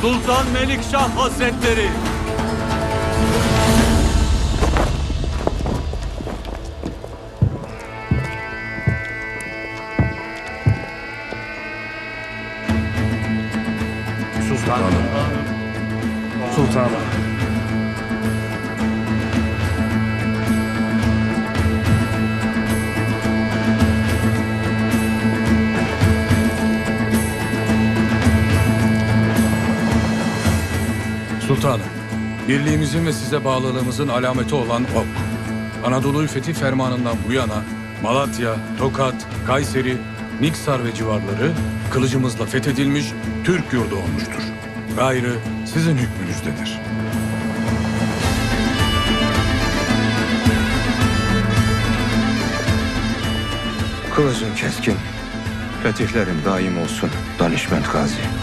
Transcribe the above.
Sultan Melikşah Hazretleri. Sultanım. Sultanım. Sultanım, birliğimizin ve size bağlılığımızın alameti olan ok. Anadolu'yu fethi fermanından bu yana Malatya, Tokat, Kayseri, Niksar ve civarları kılıcımızla fethedilmiş Türk yurdu olmuştur. Gayrı sizin hükmünüzdedir. Kılıcın keskin. Fetihlerin daim olsun danışment gazi.